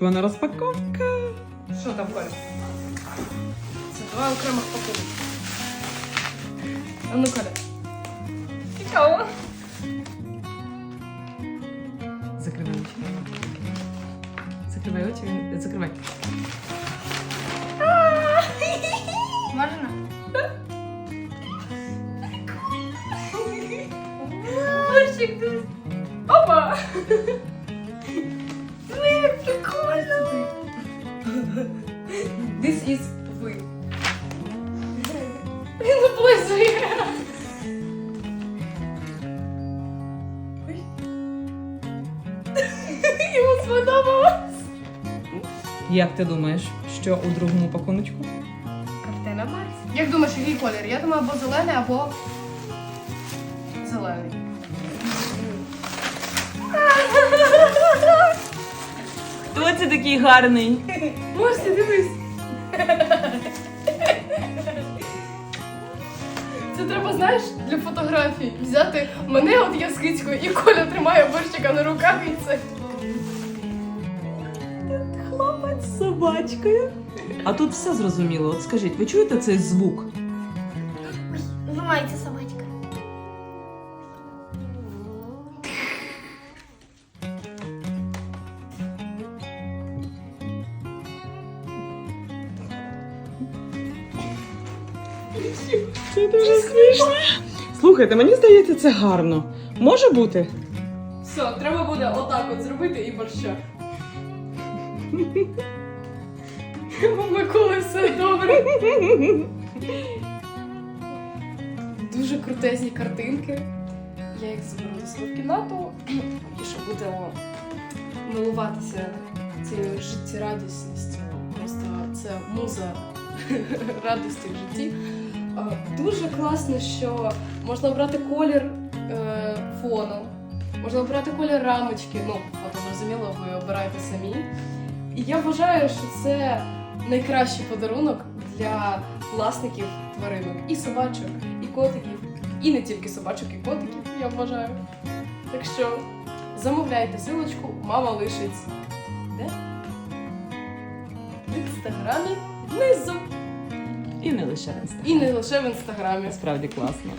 Вона розпаковка. Що там, Коля? Це два окремих пакунки. А ну, Коля. Цікаво. Закривай очі. Закривай очі. він- Закривай. Можна? Борщик, дивись. Опа! This is ви. Він облизує. Йому сподобалось. Як ти думаєш, що у другому пакуночку? Картина Марс. Як думаєш, який колір? Я думаю, або зелений, або зелений. Хто це такий гарний? Можеш дивись. Це треба, знаєш, для фотографій взяти мене от я Яскицькою і Коля тримає борщика на руках і це. Хлопець з собачкою. А тут все зрозуміло. От скажіть, ви чуєте цей звук? Ой, ламається Це дуже смішно. Слухайте, мені здається, це гарно. Може бути? Все, треба буде отак от зробити і борща. У Миколи все добре. Дуже крутезні картинки. Я їх заберу до себе кімнату і ще будемо милуватися цією життєрадісністю. Просто це муза радості в житті. Дуже класно, що можна обрати колір е, фону, можна обрати колір рамочки. Ну, а то зрозуміло, ви обираєте самі. І я вважаю, що це найкращий подарунок для власників тваринок і собачок, і котиків, і не тільки собачок, і котиків, я вважаю. Так що замовляйте силочку, мама лишить. Де? В інстаграмі внизу. І не лише в інстаграмі. І не лише в інстаграмі. Насправді класно.